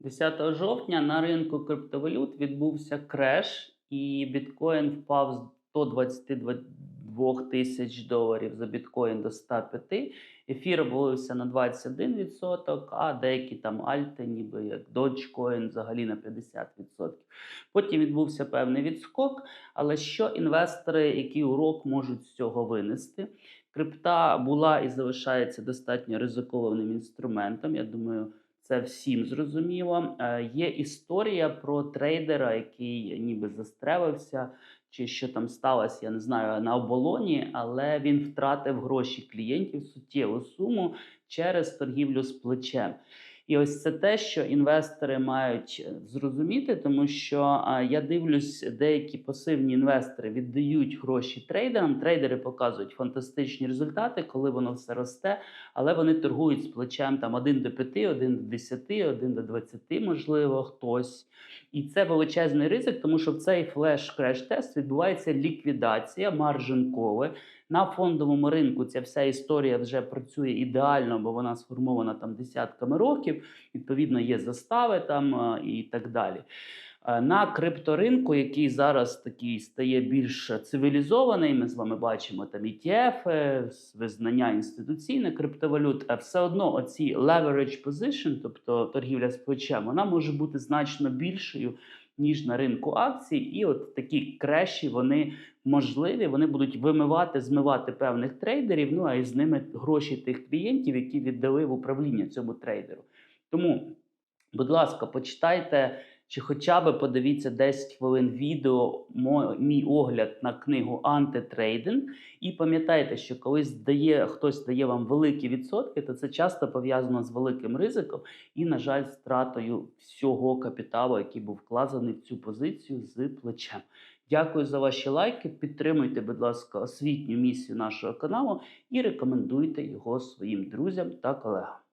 10 жовтня на ринку криптовалют відбувся креш, і біткоін впав з 122 тисяч доларів за біткоін до 105. Ефір обвалився на 21%, а деякі там альти, ніби як Dogecoin, взагалі на 50%. Потім відбувся певний відскок. Але що інвестори, який урок можуть з цього винести? Крипта була і залишається достатньо ризикованим інструментом. Я думаю, це всім зрозуміло. Е, Є історія про трейдера, який ніби застрелився, чи що там сталося, я не знаю, на оболоні, але він втратив гроші клієнтів суттєву суму через торгівлю з плечем. І ось це те, що інвестори мають е, зрозуміти, тому що я дивлюсь, деякі пасивні інвестори віддають гроші трейдерам. Трейдери показують фантастичні результати, коли воно все росте, але вони торгують з плечем там 1 до 5, 1 до 10, 1 до 20, можливо, хтось. І це величезний ризик, тому що в цей флеш креш тест відбувається ліквідація маржинкове. На фондовому ринку ця вся історія вже працює ідеально, бо вона сформована там десятками років. Відповідно, є застави там е, і так далі. Е, На крипторинку, який зараз такий стає більш цивілізований, ми з вами бачимо там ETF, е, визнання інституційних криптовалют, а все одно оці leverage position, тобто торгівля з плечем, вона може бути значно більшою, ніж на ринку акцій. І от такі креші вони можливі, вони будуть вимивати, змивати певних трейдерів, ну а і з ними гроші тих клієнтів, які віддали в управління цьому трейдеру. Тому, будь ласка, почитайте. Чи хоча б подивіться 10 хвилин відео, мій огляд на книгу Антитрейдинг. І пам'ятайте, що коли здає, хтось дає вам великі відсотки, то це часто пов'язано з великим ризиком і, на жаль, стратою всього капіталу, який був вкладений в цю позицію з плечем. Дякую за ваші лайки. Підтримуйте, будь ласка, освітню місію нашого каналу і рекомендуйте його своїм друзям та колегам.